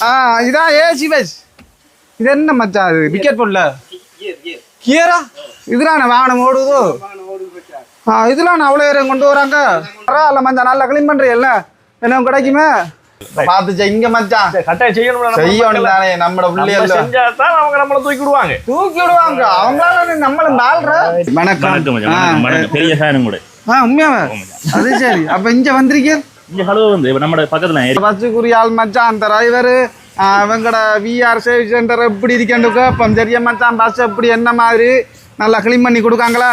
ஆ இதான் AC bus இது என்ன மச்சான் அது விக்கெட் போடல கியரா இதுலான வாகனம் ஓடுதோ? ஆ இதுலான அவ்வளோ நேரம் கொண்டு வராங்க? பரவாயில்ல மச்சான் நல்லா க்ளீன் பண்ணுறீல்ல என்ன கிடைக்குமே? பார்த்து இங்க மச்சான். கட்டாயம் செய்யணும் செய்யணும் தானே நம்மளோட பிள்ளைகள். செஞ்சா தான் அவங்க நம்மள தூக்கி விடுவாங்க. தூக்கி விடுவாங்க. அவங்களால நம்மள நாள்ற வணக்கம். பெரிய ஃபேனும் கூட. ஆ உண்மையாவே? அது சரி. அப்ப இங்க வந்திருக்கீங்க? இங்க ஹலோ வந்து நம்ம பக்கத்துல பஸ்ஸுக்குரிய ஆள் மச்சான் அந்த டிரைவர் இவங்கட விஆர் சர்வீஸ் சென்டர் எப்படி இருக்கேன்னு கேட்போம் சரியா மச்சான் பஸ் எப்படி என்ன மாதிரி நல்லா க்ளீன் பண்ணி கொடுக்காங்களா?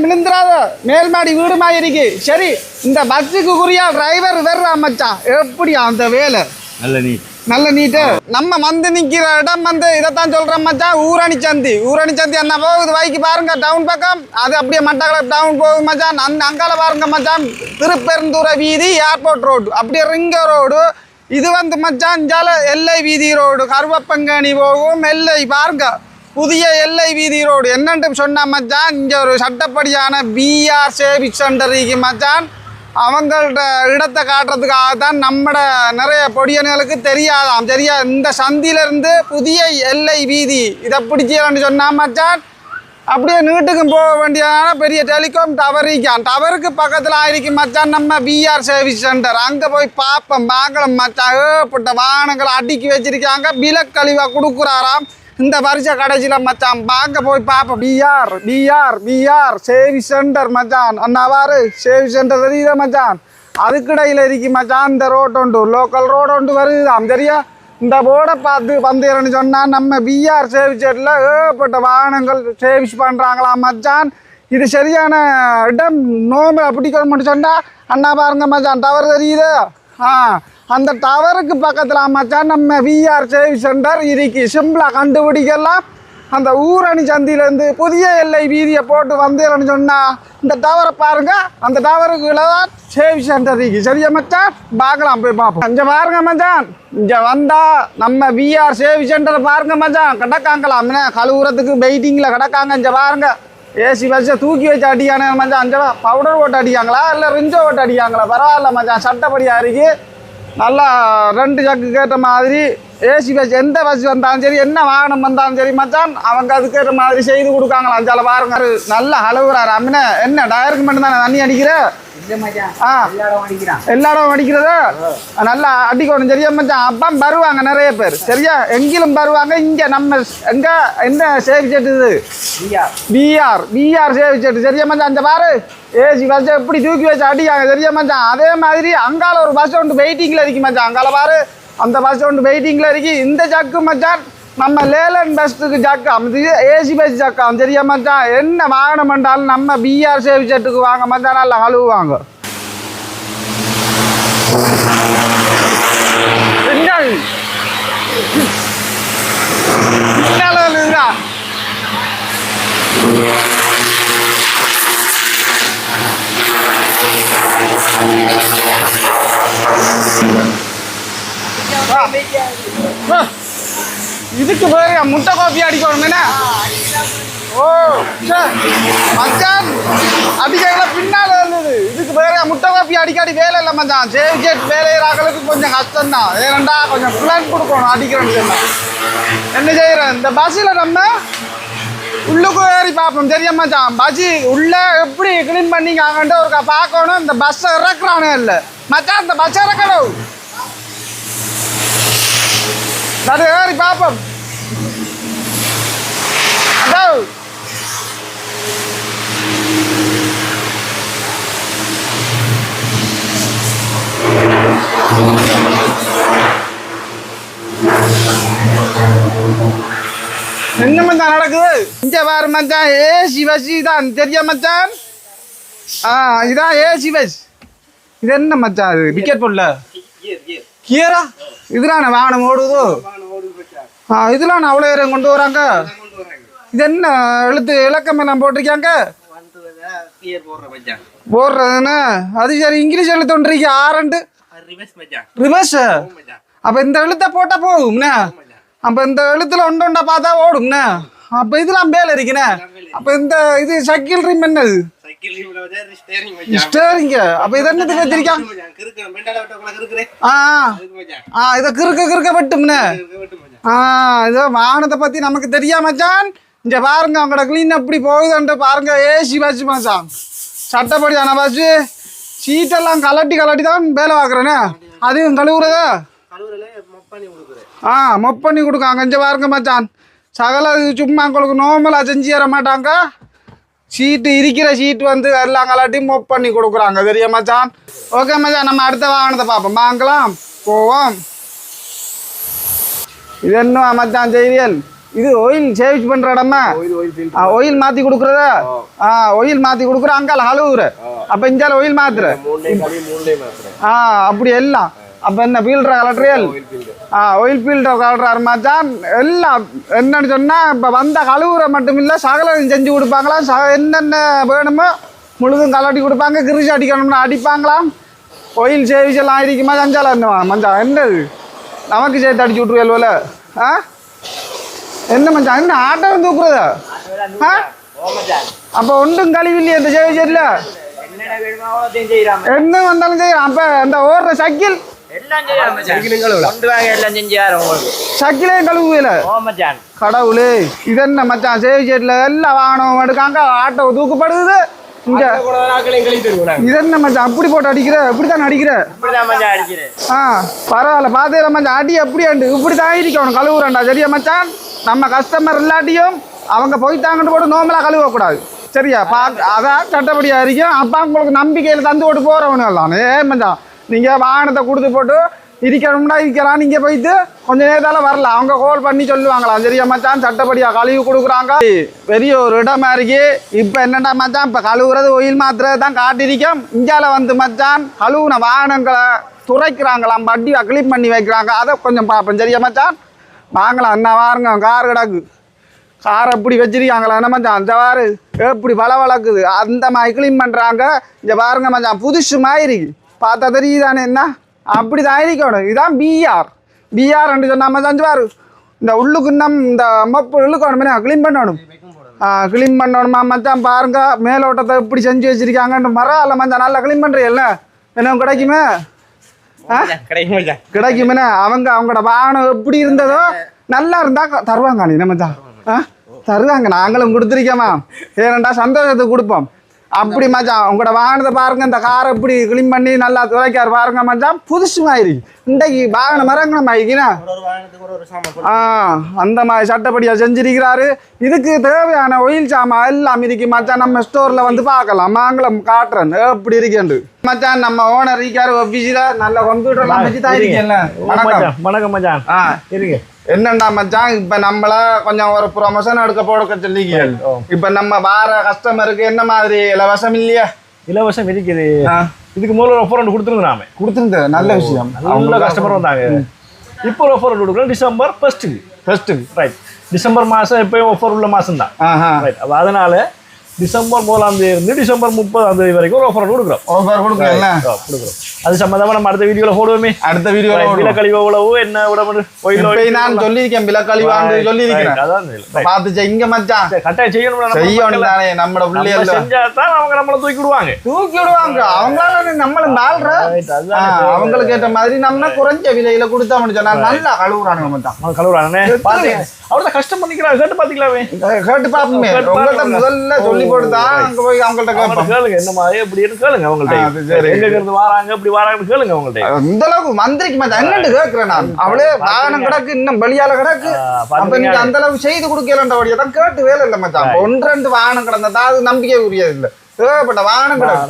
விழுந்துடாத மேல் மாடி வீடு மாதிரி இருக்கு. சரி இந்த பஸ்ஸுக்கு குறியா டிரைவர் வர்றா மச்சான் எப்படி அந்த வேலை? நல்ல நீ நல்ல நீட்டு நம்ம வந்து நிக்கிற இடம் வந்து இதைத்தான் சொல்றேன் மச்சான் ஊரணி சந்தி. ஊரணி சந்தி என்ன போகுது வைக்கு பாருங்க டவுன் பக்கம். அது அப்படியே மட்டக்களப்பு டவுன் போகுது மச்சான் அந்த அங்கால பாருங்க மச்சான் திருப்பெருந்துறை வீதி ஏர்போர்ட் ரோடு அப்படியே ரிங்க ரோடு இது வந்து மச்சான் ஜால எல்லை வீதி ரோடு கருவப்பங்கனி போகும் எல்லை பாருங்க. புதிய எல்லை வீதி ரோடு என்னென்று சொன்னா மச்சான் இங்க ஒரு சட்டப்படியான பிஆர் சேவிக் சென்டர் மச்சான். அவங்கள்ட்ட இடத்தை காட்டுறதுக்காக தான் நம்மட நிறைய பொடியனுகளுக்கு தெரியாதாம். சரியா இந்த சந்தியிலிருந்து புதிய எல்லை வீதி. இதை பிடிச்சலன்னு சொன்னால் மச்சான் அப்படியே நீட்டுக்கும் போக வேண்டியதான பெரிய டெலிகாம் டவர் இருக்கான் டவருக்கு பக்கத்தில் ஆயிருக்கும் மச்சான் நம்ம பிஆர் சர்வீஸ் சென்டர் அங்கே போய் பார்ப்போம் வாங்கலாம் மச்சான். ஏற்பட்ட வாகனங்களை அடுக்கி வச்சிருக்காங்க. விலக்கழிவாக கொடுக்குறாராம். இந்த வருஷ கடைசியில் மச்சான் பார்க்க போய் பார்ப்போம் பிஆர் பிஆர் பிஆர் சேவி சென்டர் மச்சான். அண்ணாவாரு சேவி சென்டர் தெரியுதா மச்சான்? அதுக்கிடையில் இருக்கு மச்சான் இந்த ரோடு உண்டு. லோக்கல் ரோடு உண்டு வருதாம் சரியா இந்த போர்டை பார்த்து வந்தீரன்னு சொன்னால் நம்ம பிஆர் சேவிஸ் செட்டில் ஏகப்பட்ட வாகனங்கள் சேவிஸ் பண்ணுறாங்களா மச்சான். இது சரியான இடம் நோம்பு பிடிக்கணும்னு சொன்னால் அண்ணா பாருங்க மச்சான் டவர் தெரியுது? ஆ. அந்த டவருக்கு பக்கத்தில் அமைச்சான் நம்ம விஆர் சேவிஸ் சென்டர் இருக்கு. சிம்பிளாக கண்டுபிடிக்கலாம். அந்த ஊரணி சந்தியிலேருந்து புதிய எல்லை வீதியை போட்டு வந்தேன்னு சொன்னால் இந்த டவரை பாருங்க. அந்த டவருக்கு தான் சேவிஸ் சென்டர் இருக்கு. சரியா மச்சான்? பார்க்கலாம் போய் பார்ப்போம். இங்கே பாருங்க மச்சான். இங்கே வந்தால் நம்ம விஆர் சேவிஸ் சென்டரை பாருங்க மச்சான். கிடக்காங்களாம். என்ன கழுவுறதுக்கு வெயிட்டிங்கில் கிடக்காங்க இங்கே பாருங்க. ஏசி பஸ்ஸை தூக்கி வச்சு அடிக்கானே மச்சான். அஞ்சு பவுடர் ஓட்டு அடிக்காங்களா? இல்லை ரிஞ்சோ ஓட்டு அடிக்காங்களா? பரவாயில்ல மச்சான். சட்டப்படியாக இருக்குது நல்லா ரெண்டு ஜக்கு கேட்ட மாதிரி ஏசி பஸ் எந்த பஸ் வந்தாலும் சரி என்ன வாகனம் வந்தாலும் சரி மச்சான் அவங்க அதுக்கேற்ற மாதிரி செய்து கொடுக்காங்களாம். சில பாருங்க நல்ல அளவுறாரு அம்மனே என்ன டயருக்கு மட்டும் தானே தண்ணி அடிக்கிற? ஆ. எல்லா இடம் அடிக்கிறதா நல்லா அடிக்கணும் சரியா மச்சான்? அப்பா வருவாங்க நிறைய பேர். சரியா? எங்கிலும் வருவாங்க இங்க நம்ம எங்க என்ன சேஃப் செட் இது? பிஆர் பிஆர் சேஃப் செட் சரியா மச்சான்? அந்த பாரு. ஏசி பஸ் எப்படி தூக்கி வச்சு அடிக்காங்க சரியா மச்சான்? அதே மாதிரி அங்கால ஒரு பஸ் ஒன்று வெயிட்டிங்ல இருக்கு மச்சான். அங்கால பாரு. அந்த பஸ் ஒன்று வெயிட்டிங்ல இருக்கு. இந்த ஜக்கு மச்சான். நம்ம லேலன் பஸ்ஸுக்கு ஜக்காம். இது ஏசி பஸ் ஜக்காம். சரியா என்ன வாகனம் பண்ணாலும் நம்ம பிஆர் சேவி செட்டுக்கு வாங்க மச்சான். நல்லா அழுவாங்க என்ன இது? பின்னால இருக்குதா? ஆ. இதுக்கு பேரு முட்டை காஃபி அடிக்கணும் என்ன? ஓ மச்சான் அடிக்கல பின்னால இருந்தது. இதுக்கு பேரு முட்டை காஃபி அடிக்கடி வேலை இல்லை மச்சான். சேவ் ஜெட் வேலையாளர்களுக்கு கொஞ்சம் கஷ்டம் தான் ஏனண்டா கொஞ்சம் பிளான் கொடுக்கணும் அடிக்கிறேன்னு சொன்னா. என்ன செய்யறேன் இந்த பஸ்ஸில் நம்ம உள்ளுக்கு ஏறி பார்ப்போம். தெரியா மச்சான். பஸ் உள்ள எப்படி க்ளீன் பண்ணிக்காங்கன்ட்டு ஒரு பார்க்கணும். இந்த பஸ்ஸை இறக்குறானே இல்லை. மச்சான் இந்த பஸ்ஸை இறக்கணும். நடு ஏறி பார்ப்போம் அதோ என்ன மச்சான் நடக்குது? இங்க பாரு மச்சான். ஏ பஸ் தான் தெரியா மச்சான்? ஆ இதான் ஏ பஸ் இது என்ன மச்சான் அது? விக்கெட் போடல. கியரா இதுலாம் வாகனம் ஓடுதோ. ஆ இதெல்லாம் அவ்வளோ நேரம் கொண்டு வராங்க. இது என்ன எழுத்து இலக்கம் எல்லாம் போட்டிருக்காங்க? போடுறதுன்னா? அது சரி இங்கிலீஷ் எழுத்து ஒன்று ஆரண்டு ரிவர்ஸ் அப்போ இந்த எழுத்தை போட்டால் போகும்ண்ணே அப்போ இந்த எழுத்துல ஒன்று பார்த்தா ஓடும்ண்ணே அப்போ இதெல்லாம் பேல இருக்குண்ணே அப்போ இந்த இது சக்கில் ரிம் என்னது? ஸ்டேரிங்க அப்ப இது என்னத்துக்கு வச்சிருக்கான் ஆ ஆ. இதை கிறுக்க கிறுக்க வெட்டும்னு. ஆ இதோ வாகனத்தை பத்தி நமக்கு தெரியாம மச்சான்? இங்க பாருங்க அவங்களோட கிளீன் எப்படி போகுதுன்ட்டு பாருங்க ஏசி பஸ் மச்சான். சட்டப்படியான பஸ் சீட்டெல்லாம் கலட்டி கலட்டி தான் வேலை பார்க்குறேனே. அதையும் கழுவுறதா? ஆ மொப் பண்ணி கொடுக்காங்க இங்கே பாருங்க மச்சான். சகல சும்மா உங்களுக்கு நார்மலாக செஞ்சு தர மாட்டாங்க. சீட்டு இருக்கிற சீட்டு வந்து எல்லாம் கலாட்டி மொப் பண்ணி கொடுக்குறாங்க. தெரியா மச்சான்? ஓகே மச்சான் நம்ம அடுத்த வாகனத்தை பார்ப்போம். வாங்கலாம் போவோம். இது என்ன மச்சான் செய்தியல் இது ஆயில் சேவிச் பண்ற இடமா? ஆயில் மாத்தி கொடுக்குறத? ஆ. ஆயில் மாத்தி கொடுக்குற அங்கால கழுவுற. அப்ப இஞ்சால ஆயில் மாத்துற. ஆ அப்படி எல்லாம். அப்ப என்ன ஃபீல்டர் கலட்ரியல் ஆ ஆயில் ஃபீல்டர் கலட்டுறாரு மச்சான் எல்லாம் என்னன்னு சொன்னா இப்ப வந்த கழுவுற மட்டும் இல்ல சகலம் செஞ்சு கொடுப்பாங்களாம் சக என்னென்ன வேணுமோ முழுதும் கலட்டி கொடுப்பாங்க கிரிஷ் அடிக்கணும்னு அடிப்பாங்களாம் ஆயில் சேவிஸ் எல்லாம் இருக்குமா அஞ்சால என்ன மஞ்சா என்னது? நமக்கு சேர்த்து அடிச்சு விட்ருவேல்வல ஆ? என்ன மச்சான் என்ன ஆட்டம் தூக்குறதா? ஆ? அப்போ ஒன்றும் கழிவில்லையே இந்த சேவிச்சர்ல என்ன வந்தாலும் செய்யலாம் அப்ப அந்த ஓடுற கழுவுல கடவுளே இது என்ன மச்சான் சேவிச்சேட்ல எல்லாம் வாகனம் எடுக்காங்க ஆட்டோ தூக்கப்படுது இங்க இது என்ன மச்சான் அப்படி போட்டு அடிக்கிற இப்படித்தான் அடிக்கிற ஆ பரவாயில்ல பாத்துக்கிற மச்சான் அடி அப்படியாண்டு இப்படி தான் இருக்கணும் கழுவுறேன்டா சரியா மச்சான் நம்ம கஸ்டமர் இல்லாட்டியும் அவங்க போயிட்டாங்கன்னு போட்டு நோமலா கழுவக்கூடாது சரியா பா அதான் சட்டப்படியா இருக்கும் அப்பா உங்களுக்கு நம்பிக்கையில் தந்து போட்டு போறவனு எல்லாம் ஏ மச்சான் நீங்கள் வாகனத்தை கொடுத்து போட்டு இருக்கணும்னா இருக்கிறான் நீங்கள் போயிட்டு கொஞ்ச நேரத்தால் வரல அவங்க கால் பண்ணி சொல்லுவாங்களாம் சரியா மச்சான்? சட்டப்படியாக கழுவி கொடுக்குறாங்க. பெரிய ஒரு இடமா இருக்கு இப்போ என்னடா மச்சான்? இப்போ கழுவுறது ஒயில் மாத்திரை தான் காட்டிருக்கோம் இந்தியாவில் வந்து மச்சான் கழுவுன வாகனங்களை துரைக்கிறாங்களாம். வட்டி கிளீன் பண்ணி வைக்கிறாங்க. அதை கொஞ்சம் பார்ப்போம். சரியா மச்சான்? வாங்கலாம். என்ன வாருங்க. கார் கிடக்கு. கார் எப்படி வச்சிருக்காங்களா? என்ன மச்சான்? அந்த வாரு. எப்படி வள வளக்குது அந்த மாதிரி க்ளீன் பண்ணுறாங்க இங்கே பாருங்க மச்சான். புதுசு மாதிரி பார்த்தா தெரியுதானே? என்ன? அப்படி தான் இருக்கணும் இதுதான் பிஆர் பிஆர் ரெண்டு சொன்னா மச்சான் பாரு இந்த உள்ளுக்கு நம் இந்த மப்பு இழுக்கணும் க்ளீன் பண்ணணும். க்ளீன் பண்ணணுமா மச்சான் பாருங்க. மேலோட்டத்தை எப்படி செஞ்சு வச்சிருக்காங்கன்னு மரம் இல்லை மச்சான் நல்லா க்ளீன் பண்ணுறீல்ல என்ன கிடைக்குமே? ஆ? கிடைக்குமே அவங்க அவங்களோட வாகனம் எப்படி இருந்ததோ நல்லா இருந்தா தருவாங்க நீ நம்ம தான் ஆ? தருவாங்க நாங்களும் கொடுத்துருக்கோமா? ஏனண்டா சந்தோஷத்தை கொடுப்போம். அப்படி மச்சான் உங்களோட வாகனத்தை பாருங்க இந்த காரை எப்படி கிளீன் பண்ணி நல்லா துவைக்காரு பாருங்க மச்சான். புதுசு மாதிரி. இன்றைக்கு வாகனம் மரங்கணும் ஆகிக்கினா ஆ அந்த மாதிரி சட்டப்படியா செஞ்சிருக்கிறாரு. இதுக்கு தேவையான ஒயில் சாமான் எல்லாம் இருக்கு மச்சான். நம்ம ஸ்டோர்ல வந்து பார்க்கலாம். மாங்களம் காட்டுறேன். எப்படி இருக்கேன்ட்டு மச்சான் நம்ம ஓனர் இருக்காரு ஆஃபீஸில் நல்ல கம்ப்யூட்டர்லாம் வச்சு தான் இருக்கேன்ல வணக்கம். வணக்கம். மச்சான். ஆ. இருங்க. என்னண்டா மச்சான் இப்ப நம்மள கொஞ்சம் ஒரு ப்ரொமோஷன் எடுக்க போட சொல்லிக்க ஓ. இப்ப நம்ம வார கஸ்டமருக்கு என்ன மாதிரி இலவசம் இல்லையா? இலவசம் இருக்குது. இதுக்கு முதல்ல ஒரு ஆஃபர் ஒன்று கொடுத்துருந்தாமே கொடுத்துருந்த நல்ல விஷயம். நல்ல கஸ்டமர் வந்தாங்க. இப்போ ஒரு ஆஃபர் கொடுக்குறோம். டிசம்பர் ஃபர்ஸ்ட்டுக்கு ஃபர்ஸ்ட் ரைட் டிசம்பர் மாதம் எப்பயும் ஆஃபர் உள்ள மாதம் தான் ரைட் அதனால டிசம்பர் முதலாம் தேதி இருந்து டிசம்பர் முப்பதாம் தேதி வரைக்கும் ஒரு ஆஃபர் கொடுக்குறோம். ஆஃபர் கொடுக்குறோம். அது சம்மந்தமா நம்ம அடுத்த வீடியோல போடுவோமே. அடுத்த வீடியோல விலை கழிவு எவ்வளவு என்ன இப்ப நான் சொல்லியிருக்கேன் விலக்கழிவாண்டு சொல்லியிருக்கிறேன். அதான் right. பார்த்து செய், இங்க மச்சான். கட்டாயம் செய்யணும் செய்யணும் தானே நம்மட நம்ம பிள்ளைகள் செஞ்சா தான் அவங்க நம்மள தூக்கி விடுவாங்க. தூக்கி விடுவாங்க அவங்களால அதுதான் ஆ, அவங்களுக்கு ஏற்ற மாதிரி நம்ம குறைஞ்ச விலையில கொடுத்தா சொன்னா நல்லா கழுவுறானுங்க மச்சான். கழுவுறானே பாத்தீங்க அவர்தான் கஷ்டம் பண்ணிக்கிறான் கேட்டு பாத்தீங்களாவே கேட்டு பாப்போமே கேட்டு உங்கள்ட்ட பாருங்க. முதல்ல சொல்லி போட்டுதான் அங்க போய் அவங்கள்ட்ட கேளுங்க என்ன மாதிரி எப்படின்னு கேளுங்க அவங்கள்ட்ட. எங்க இருந்து வராங்க இப்படி வராங்கன்னு கேளுங்க அவங்கள்ட்ட. இந்த அளவுக்கு மந்திரிக்கு மச்சான் என்னன்னு கேட்கிறேன் நான். அவளே வாகனம் கிடக்கு இன்னும் வெளியால கிடக்கு. அப்ப. நீங்க அந்த அளவுக்கு செய்து கொடுக்கலன்றபடியே தான் கேட்டு வேலை இல்லை மச்சான். ஒன்று ரெண்டு வாகனம் கிடந்ததா அது நம்பிக்கை உரியது இல்ல. ஏகப்பட்ட வாகனம் கிடக்கு.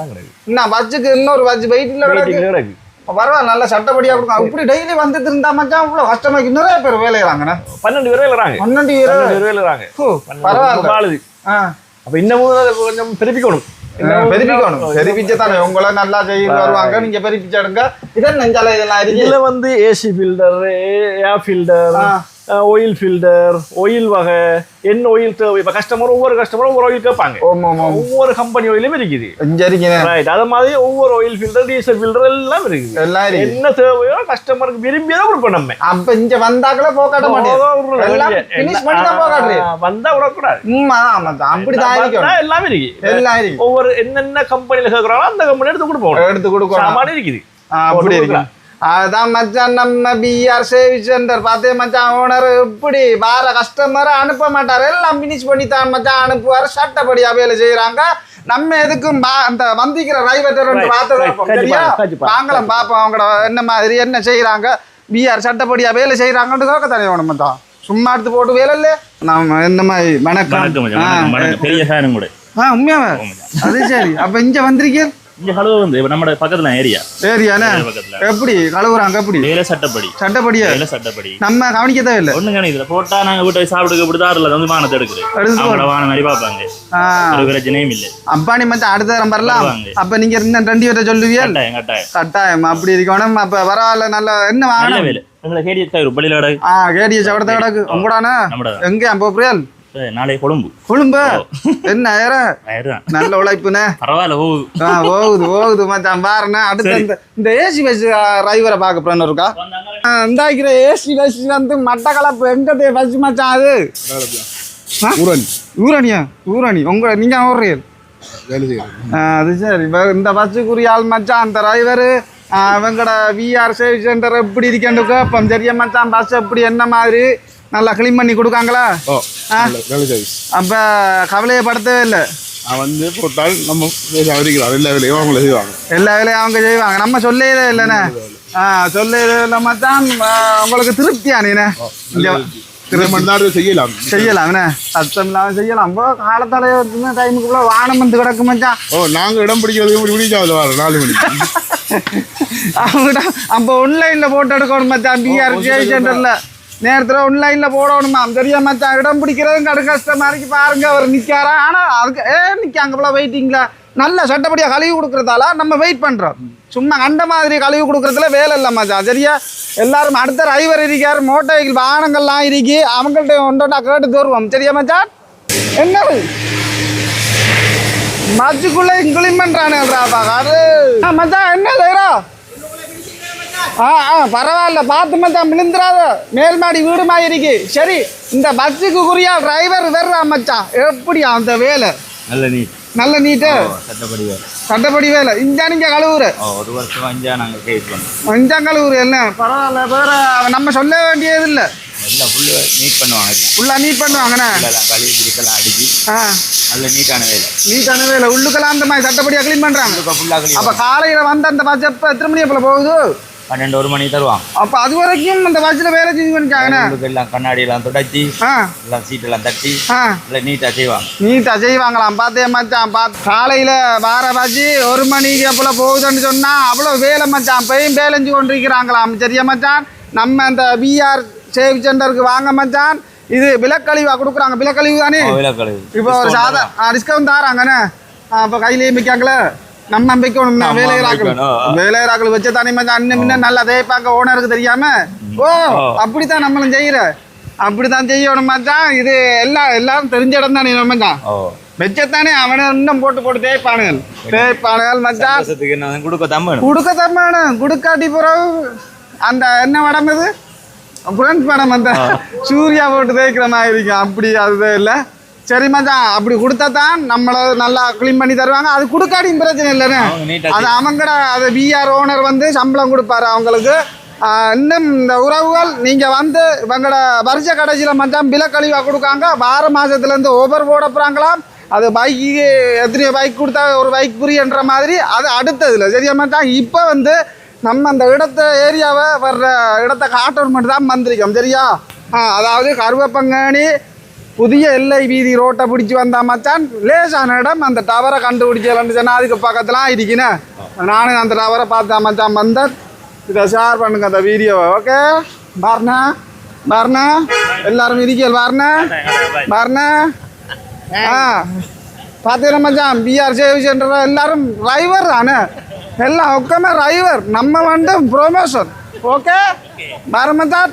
இன்னும் வச்சுக்கு இன்னொரு வச்சு வெயிட்ல கிடக்கு. பரவாயில்ல நல்ல சட்டப்படியா கொடுக்கும் இப்படி டெய்லி வந்துட்டு இருந்தா மச்சான் இவ்வளவு கஷ்டமாக்கி நிறைய பேர் வேலையிறாங்கண்ணே. பன்னெண்டு பேர் வராங்க பன்னெண்டு பேர். ஹோ, பரவாயில்ல. ஆ. அப்ப இன்னமும் அதை கொஞ்சம் பெருப்பிக்கணும் பெருப்பிக்கணும் பெருப்பிச்சு தானே உங்களை நல்லா செய்ய வருவாங்க நீங்க பெருப்பிச்சு எடுங்க இதென்ன நெஞ்சால இதெல்லாம் இருக்கு இதுல வந்து ஏசி ஃபில்டர் ஏர் ஃபில்டர் ஆ. ஆயில் ஃபில்டர் ஆயில் வகை என்ன ஆயில் தேவை? இப்போ கஸ்டமர் ஒவ்வொரு கஸ்டமரும் ஒவ்வொரு ஆயில் கேட்பாங்க. ஒவ்வொரு கம்பெனி ஆயிலும் இருக்குது. ரைட் அது மாதிரி ஒவ்வொரு ஆயில் ஃபில்டர் டீசல் ஃபில்டர் எல்லாம் இருக்குது. எல்லாம் என்ன தேவையோ கஸ்டமருக்கு விரும்பியதை கொடுப்போம் நம்ம. அப்ப இங்க வந்தாக்கள போகாடுறீங்க. ஆ, வந்தா விடக்கூடாது. அப்படிதான் எல்லாமே இருக்கு எல்லாம் இருக்கு ஒவ்வொரு என்னென்ன கம்பெனில கேட்கறாங்களோ அந்த கம்பெனி எடுத்து கொடுப்போம். எடுத்து கொடுக்கணும். சாமான் இருக்குது. அப்படி இருக்கு அதான் மச்சான் நம்ம பிஆர் சேவிஸ் சென்டர் பார்த்தே மச்சான் ஓனர் இப்படி வார கஸ்டமரை அனுப்ப மாட்டார். எல்லாம் ஃபினிஷ் பண்ணி தான் மச்சான் அனுப்புவார். சட்டப்படியா வேலை செய்யறாங்க நம்ம எதுக்கும் அந்த வந்திக்கிற Right, பார்த்து சரியா. வாங்கலாம் பார்ப்போம் அவங்கள என்ன மாதிரி என்ன செய்யறாங்க பிஆர் சட்டப்படியா வேலை செய்யறாங்கன்னு கேட்க தானே வேணும் மச்சான். சும்மா எடுத்து போட்டு வேலை இல்ல நாம இந்த மாதிரி வணக்கம். பெரிய கூட. ஆ உண்மையாவே? அது சரி. அப்ப இங்க வந்திருக்கீங்க? இங்க கழுவு வந்து நம்ம பக்கத்துல ஏரியா பக்கத்துல. எப்படி? கழுவுறாங்க எப்படி வேலை சட்டப்படி. சட்டப்படியா? வேலை சட்டப்படி. நம்ம கவனிக்க தேவையில்லை ஒண்ணுங்க இதுல போட்டா நாங்க வீட்டை சாப்பிட்டு இப்படி தாரில் வந்து வானத்தை அவங்களோட வானம் மாதிரி ஒரு பிரச்சனையும் இல்லை. அப்பானி மச்சான் அடுத்த தரம் வரலாம். அப்ப நீங்க இன்னும் ரெண்டு பேர்ட்ட சொல்லுவியா? கட்டாயம் அப்படி இருக்கணும். அப்ப பரவாயில்ல நல்ல என்ன வாங்கணும் வேலை. எங்களை கேடி ஒரு பள்ளியில கிடக்கு. ஆ உங்கடானா? எங்க? புரியல் ஏய், நாளை கொழும்பு. கொழும்பு? என்ன ஆயிரம் நல்ல உழைப்புனே பரவாயில்ல போகுது ஆ போகுது போகுது மச்சான் பாருண்ணே. அடுத்த இந்த இந்த ஏசி பஸ் டிரைவரை பார்க்க போறேன்னு இருக்கா? ஆ, இந்தாக்கிற ஏசி பஸ் வந்து மட்டக்களப்பு எங்கதே பஸ் மச்சான் அது? ஊரணி. ஊரணி. உங்க நீங்க ஓடுறீங்க? அது சரி. இந்த பஸ்ஸுக்குரிய ஆள் மச்சான் அந்த டிரைவரு இவங்கட விஆர் சர்வீஸ் சென்டர் எப்படி இருக்கேன்னு கேட்போம் சரியா மச்சான்? பஸ் எப்படி என்ன மாதிரி? நல்லா க்ளீன் பண்ணி கொடுக்காங்களா? அப்போ கவலையை படுத்தவே இல்லை. நான் வந்து போட்டால் நம்ம வேலை அவரிக்கிறார் எல்லா வேலையும் அவங்கள செய்வாங்க. எல்லா வேலையும் அவங்க செய்வாங்க. நம்ம சொல்லவே இல்லைண்ணே ஆ சொல்லவே இல்லை மச்சான். ஆ, உங்களுக்கு இங்கே திருமணம் செய்யலாம். செய்யலாம்ண்ணே சத்தம் இல்லாமல் செய்யலாம். இப்போ காலத்தாலே டைமுக்குள்ள வானம் வந்து கிடக்கு மச்சான். ஓ நாங்க இடம் பிடிக்கிறதுக்கு பிடிச்சாவில் வர நாலு மணிக்கு அவங்கடா அப்போ ஆன்லைனில் போட்டு எடுக்கணும் மச்சான். பிஆர் ஜே சென்டரில் நேரத்தில் ஒன்லைனில் போடணுமா? தெரியாம மச்சான் இடம் பிடிக்கிறதும் கடு கஷ்டமா இருக்கு. பாருங்க அவர் நிற்காரா ஆனால் அதுக்கு ஏ நிற்க அங்கே வெயிட்டிங்களா நல்ல சட்டப்படியாக கழுவி கொடுக்குறதால நம்ம வெயிட் பண்ணுறோம் சும்மா கண்ட மாதிரி கழுவி கொடுக்குறதுல வேலை இல்லை மச்சான் சரியா? எல்லாரும் அடுத்த டிரைவர் இருக்கார் மோட்டர் வெஹிக்கிள் வாகனங்கள்லாம் இருக்கு. அவங்கள்ட்ட ஒன்றா கேட்டு தருவோம். சரியா மச்சான்? என்ன? மச்சுக்குள்ளே இங்கிலீஷ் பண்றானுங்கடா காரு ஆ மச்சான் என்ன செய்கிறோம் ஆ ஆ பரவாயில்ல. பார்த்து மச்சான் விழுந்துடாத மேல் மாடி வீடு மாதிரி சரி இந்த பஸ்ஸுக்கு குறியா டிரைவர் வர்றா மச்சான் எப்படி அந்த வேலை? நல்ல நீ நல்ல நீட்டு? சட்டப்படி வேலை. சட்டப்படி வேலை. இந்த நீங்க கழுவுற. ஒரு வருஷம் அஞ்சா நாங்கள் கேஸ் பண்ணோம். அஞ்சாம் கழுவுற என்ன? பரவாயில்ல வேற நம்ம சொல்ல வேண்டியது இல்லை எல்லாம் ஃபுல்லு நீட் பண்ணுவாங்க. எல்லாம் ஃபுல்லா நீட் பண்ணுவாங்கண்ணே எல்லாம் கழுவி பிடிக்கலாம் அடிச்சு ஆ. நல்ல நீட்டான வேலை. நீட்டான வேலை. உள்ளுக்கெல்லாம் அந்த மாதிரி சட்டப்படியாக க்ளீன் பண்றாங்க. இப்போ ஃபுல்லாக அப்ப காலையில வந்து அந்த பஸ் எப்போ? எத்தனை மணி போகுது? பன்னெண்டு ஒரு மணி தருவாங்க. அப்ப அது வரைக்கும் அந்த பஸ்ஸில் வேலை செஞ்சு பண்ணிட்டாங்கண்ணே உள்ளுக்கு எல்லாம் கண்ணாடி எல்லாம் தொடச்சி எல்லாம் சீட்டெல்லாம் தட்டி எல்லாம் நீட்டாக செய்வாங்க. நீட்டா செய்வாங்களாம். பார்த்தே மச்சான் பார்த்து காலையில் வார பஜ்ஜி ஒரு மணிக்கு எப்போல போகுதுன்னு சொன்னால் அவ்வளோ வேலை மச்சான். பெயும் வேலைஞ்சு கொண்டிருக்கிறாங்களாம். சரியா மச்சான்? நம்ம அந்த பிஆர் சேவ் சென்டருக்கு வாங்க மச்சான். இது விலக்கழிவா கொடுக்குறாங்க. விலக்கழிவு தானே? விலை கழுவி இப்போ ஒரு சாதா டிஸ்கவுண்ட் தாராங்கண்ணே. அப்போ கையிலேயே மிக்காங்களே நம்ம வைக்கணும்னா நம்ம வேலையராக்கள் வைக்கணும். வேலையராக்கள் வச்சு தானே இன்னும் இன்னும் நல்லா தேய்ப்பாங்க ஓனருக்கு தெரியாம? ஓ அப்படித்தான் நம்மளும் செய்யற. அப்படித்தான் செய்யணும் மச்சான் இது எல்லாம் எல்லாரும் தெரிஞ்ச இடம் தானே மச்சான் ஓ வச்சத்தானே அவனை இன்னும் போட்டு போட்டு தேய்ப்பானுகள். தேய்ப்பானுகள் மச்சான். கொடுக்க தம்பணும் குடுக்க தம்மானு குடுக்காட்டி பிறகு அந்த என்ன படம் இது ஃப்ரெண்ட்ஸ் படம் அந்த சூர்யா போட்டு தேய்க்கிற மாதிரி இருக்கும். அப்படி அது இல்லை. சரி மச்சான் அப்படி கொடுத்தா தான் நம்மளை நல்லா க்ளீன் பண்ணி தருவாங்க. அது கொடுக்காட்டியும் பிரச்சனை இல்லைன்னு அது அவங்கட அது பிஆர் ஓனர் வந்து சம்பளம் கொடுப்பாரு அவங்களுக்கு. இன்னும் இந்த உறவுகள் நீங்கள் வந்து இவங்களோட வருஷ கடைசியில் மச்சான் பில கழிவாக கொடுக்காங்க. வார மாதத்துலேருந்து ஓவர் போட போகிறாங்களாம் அது பைக்கு எத்தனை பைக் கொடுத்தா ஒரு பைக் புரியன்ற மாதிரி. அது அடுத்ததுல சரியா மச்சான்? இப்போ வந்து நம்ம அந்த இடத்த ஏரியாவை வர்ற இடத்த காட்டணும் மட்டும் தான் வந்திருக்கோம் சரியா? அதாவது கருவப்பங்காணி புதிய எல்லை வீதி ரோட்டை பிடிச்சி வந்தா மச்சான் லேசான இடம். அந்த டவரை கண்டுபிடிச்சலன்னு சொன்னா அதுக்கு பக்கத்தில் இருக்கணும் நானும் அந்த டவரை பார்த்தா மச்சான் வந்தேன். இதை ஷேர் பண்ணுங்க அந்த வீடியோவை ஓகே பாருண்ணா பாருண்ணா. எல்லாரும் இருக்கீங்க பாருண்ணா. பாருண்ணா. ஆ. பார்த்தீங்கன்னா மச்சான் பிஆர் சேவி சென்டர் எல்லாரும் டிரைவர் தானே? எல்லாம் ஒக்கமே டிரைவர் நம்ம வந்து ப்ரொமோஷன் ஓகே பாரு மச்சான்.